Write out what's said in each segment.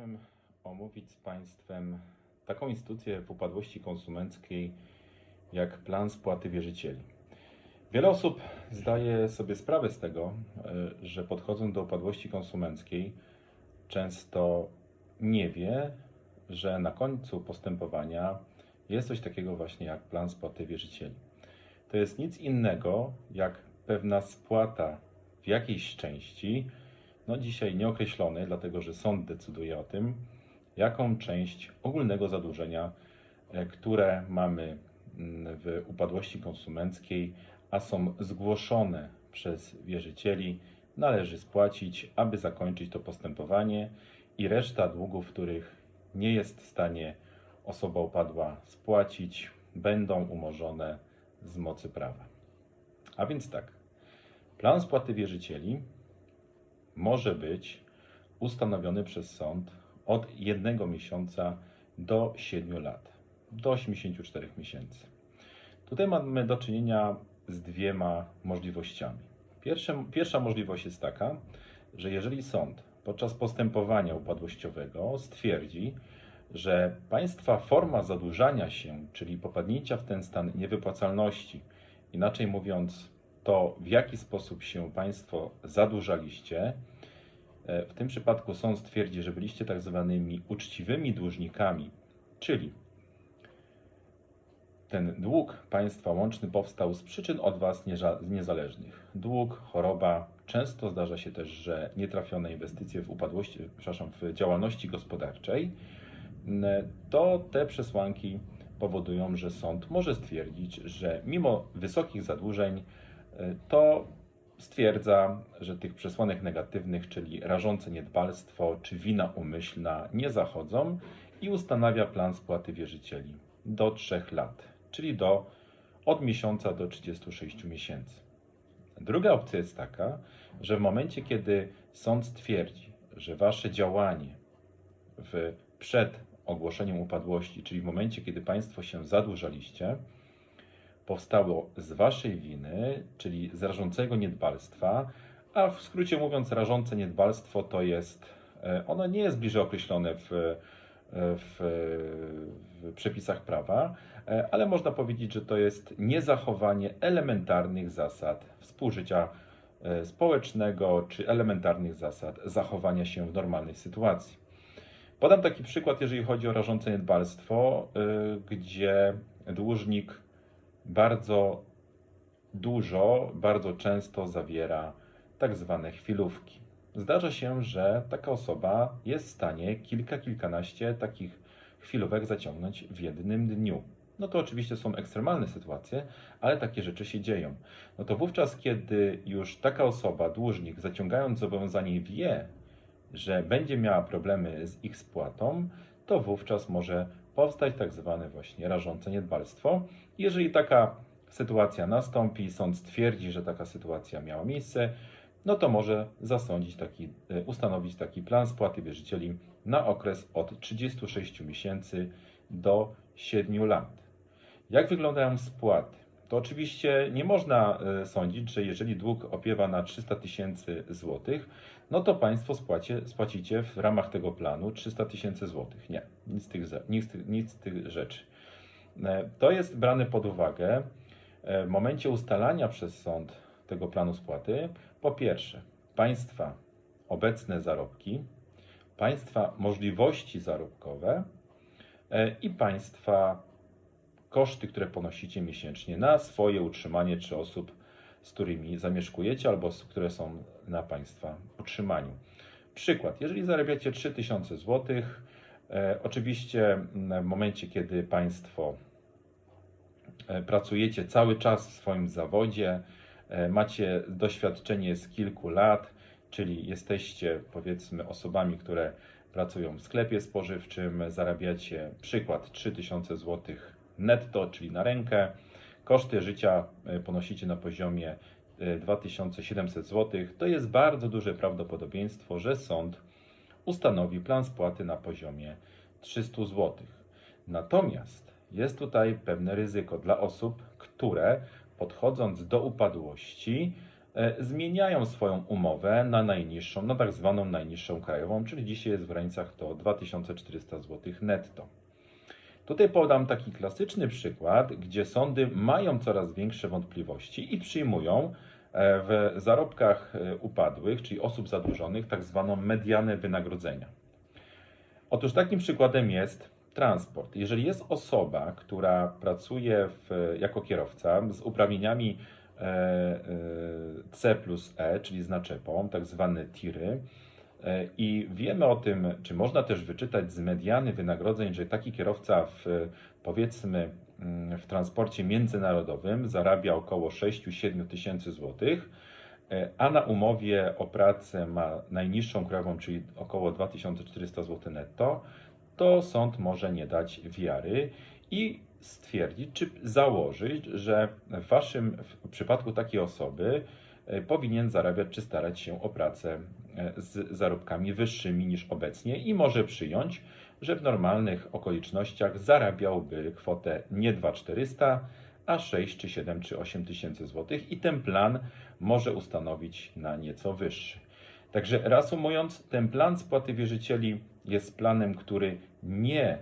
chciałbym omówić z Państwem taką instytucję w upadłości konsumenckiej jak plan spłaty wierzycieli. Wiele osób zdaje sobie sprawę z tego, e, że podchodząc do upadłości konsumenckiej, często nie wie, że na końcu postępowania jest coś takiego właśnie jak plan spłaty wierzycieli. To jest nic innego jak pewna spłata w jakiejś części, no dzisiaj nieokreślonej, dlatego że sąd decyduje o tym, jaką część ogólnego zadłużenia, e, które mamy mm, w upadłości konsumenckiej, a są zgłoszone przez wierzycieli, należy spłacić, aby zakończyć to postępowanie i reszta długów, których nie jest w stanie osoba upadła spłacić, będą umorzone z mocy prawa. A więc tak, plan spłaty wierzycieli może być ustanowiony przez sąd od jednego miesiąca do 7 lat, do 84 miesięcy. Tutaj mamy do czynienia z dwiema możliwościami. Pierwsza, pierwsza możliwość jest taka, że jeżeli sąd podczas postępowania upadłościowego stwierdzi, że państwa forma zadłużania się, czyli popadnięcia w ten stan niewypłacalności, inaczej mówiąc, to w jaki sposób się państwo zadłużaliście, e, w tym przypadku sąd stwierdzi, że byliście tak zwanymi uczciwymi dłużnikami, czyli ten dług państwa łączny powstał z przyczyn od Was niezależnych. Dług, choroba, często zdarza się też, że nietrafione inwestycje w upadłości, przepraszam, w działalności gospodarczej, to te przesłanki powodują, że sąd może stwierdzić, że mimo wysokich zadłużeń, to stwierdza, że tych przesłanek negatywnych, czyli rażące niedbalstwo czy wina umyślna, nie zachodzą i ustanawia plan spłaty wierzycieli do 3 lat czyli do od miesiąca do 36 miesięcy. Druga opcja jest taka, że w momencie, kiedy sąd stwierdzi, że wasze działanie w, przed ogłoszeniem upadłości, czyli w momencie, kiedy państwo się zadłużaliście, powstało z waszej winy, czyli z rażącego niedbalstwa, a w skrócie mówiąc, rażące niedbalstwo to jest, e, ono nie jest bliżej określone w w, w przepisach prawa, e, ale można powiedzieć, że to jest niezachowanie elementarnych zasad współżycia e, społecznego czy elementarnych zasad zachowania się w normalnej sytuacji. Podam taki przykład, jeżeli chodzi o rażące niedbalstwo, e, gdzie dłużnik bardzo dużo, bardzo często zawiera tak zwane chwilówki. Zdarza się, że taka osoba jest w stanie kilka, kilkanaście takich chwilówek zaciągnąć w jednym dniu. No to oczywiście są ekstremalne sytuacje, ale takie rzeczy się dzieją. No to wówczas, kiedy już taka osoba, dłużnik, zaciągając zobowiązanie, wie, że będzie miała problemy z ich spłatą, to wówczas może powstać tak zwane właśnie rażące niedbalstwo. Jeżeli taka sytuacja nastąpi, sąd stwierdzi, że taka sytuacja miała miejsce, no to może zasądzić taki, e, ustanowić taki plan spłaty wierzycieli na okres od 36 miesięcy do 7 lat. Jak wyglądają spłaty? To oczywiście nie można e, sądzić, że jeżeli dług opiewa na 300 tysięcy złotych, no to Państwo spłacie, spłacicie w ramach tego planu 300 tysięcy złotych. Nie, nic z, tych, nic, nic z tych rzeczy. E, to jest brane pod uwagę w momencie ustalania przez sąd tego planu spłaty. Po pierwsze, państwa obecne zarobki, państwa możliwości zarobkowe e, i państwa koszty, które ponosicie miesięcznie na swoje utrzymanie czy osób, z którymi zamieszkujecie albo które są na państwa utrzymaniu. Przykład, jeżeli zarabiacie 3000 zł, e, oczywiście w momencie, kiedy państwo e, pracujecie cały czas w swoim zawodzie, E, macie doświadczenie z kilku lat, czyli jesteście powiedzmy osobami, które pracują w sklepie spożywczym, zarabiacie przykład 3000 zł netto, czyli na rękę. Koszty życia e, ponosicie na poziomie 2700 e, zł. To jest bardzo duże prawdopodobieństwo, że sąd ustanowi plan spłaty na poziomie 300 zł. Natomiast jest tutaj pewne ryzyko dla osób, które podchodząc do upadłości, e, zmieniają swoją umowę na najniższą, na tak zwaną najniższą krajową, czyli dzisiaj jest w granicach to 2400 zł netto. Tutaj podam taki klasyczny przykład, gdzie sądy mają coraz większe wątpliwości i przyjmują e, w zarobkach e, upadłych, czyli osób zadłużonych, tak zwaną medianę wynagrodzenia. Otóż takim przykładem jest transport. Jeżeli jest osoba, która pracuje w, jako kierowca z uprawnieniami e, C plus E, czyli z naczepą, tak zwane tiry, i wiemy o tym, czy można też wyczytać z mediany wynagrodzeń, że taki kierowca w powiedzmy mm, w transporcie międzynarodowym zarabia około 6-7 tysięcy złotych, e, a na umowie o pracę ma najniższą krajową, czyli około 2400 zł netto, to sąd może nie dać wiary i stwierdzić, czy założyć, że w waszym w przypadku takiej osoby e, powinien zarabiać, czy starać się o pracę e, z zarobkami wyższymi niż obecnie i może przyjąć, że w normalnych okolicznościach zarabiałby kwotę nie 2400, a 6 czy 7 czy 8 tysięcy złotych i ten plan może ustanowić na nieco wyższy. Także reasumując, ten plan spłaty wierzycieli jest planem, który nie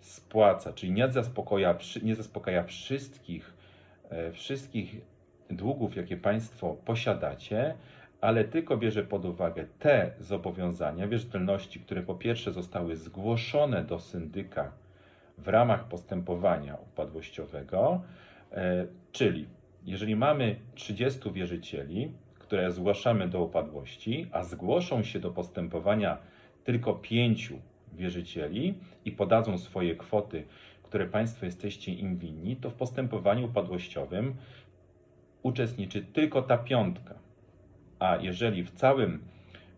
spłaca, czyli nie zaspokaja, nie zaspokaja wszystkich, e, wszystkich długów, jakie Państwo posiadacie, ale tylko bierze pod uwagę te zobowiązania, wierzytelności, które po pierwsze zostały zgłoszone do syndyka w ramach postępowania upadłościowego, e, czyli jeżeli mamy 30 wierzycieli, które zgłaszamy do upadłości, a zgłoszą się do postępowania tylko pięciu wierzycieli i podadzą swoje kwoty, które Państwo jesteście im winni, to w postępowaniu upadłościowym uczestniczy tylko ta piątka. A jeżeli w całym,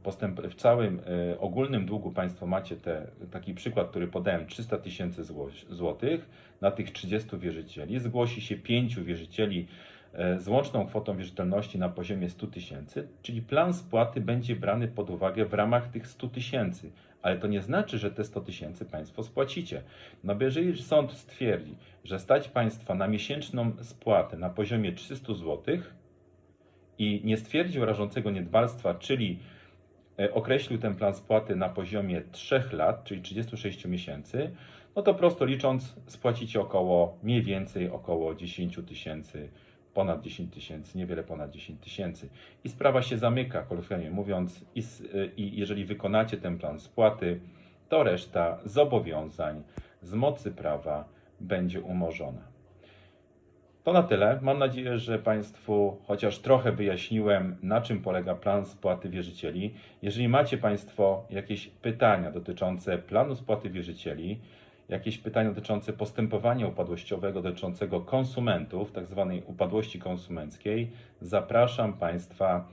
postęp, w całym e, ogólnym długu Państwo macie te, taki przykład, który podałem, 300 tysięcy zło- złotych na tych 30 wierzycieli, zgłosi się 5 wierzycieli e, z łączną kwotą wierzytelności na poziomie 100 tysięcy, czyli plan spłaty będzie brany pod uwagę w ramach tych 100 tysięcy. Ale to nie znaczy, że te 100 tysięcy Państwo spłacicie. No bo jeżeli sąd stwierdzi, że stać Państwa na miesięczną spłatę na poziomie 300 złotych, i nie stwierdził rażącego niedbalstwa, czyli e, określił ten plan spłaty na poziomie 3 lat, czyli 36 miesięcy, no to prosto licząc spłacicie około, mniej więcej około 10 tysięcy, ponad 10 tysięcy, niewiele ponad 10 tysięcy. I sprawa się zamyka, kolokwialnie mówiąc, i, e, i jeżeli wykonacie ten plan spłaty, to reszta zobowiązań z mocy prawa będzie umorzona. To na tyle. Mam nadzieję, że Państwu chociaż trochę wyjaśniłem, na czym polega plan spłaty wierzycieli. Jeżeli macie Państwo jakieś pytania dotyczące planu spłaty wierzycieli, jakieś pytania dotyczące postępowania upadłościowego dotyczącego konsumentów, tak zwanej upadłości konsumenckiej, zapraszam Państwa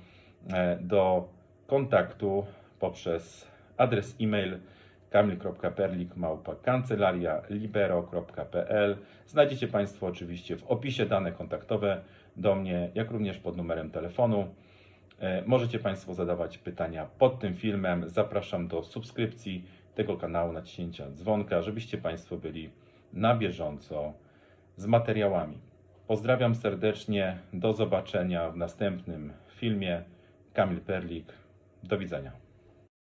e, do kontaktu poprzez adres e-mail kamil.perlik.kancelaria.libero.pl Znajdziecie Państwo oczywiście w opisie dane kontaktowe do mnie, jak również pod numerem telefonu. E, Możecie Państwo zadawać pytania pod tym filmem. Zapraszam do subskrypcji tego kanału, naciśnięcia dzwonka, żebyście Państwo byli na bieżąco z materiałami. Pozdrawiam serdecznie. Do zobaczenia w następnym filmie. Kamil Perlik. Do widzenia.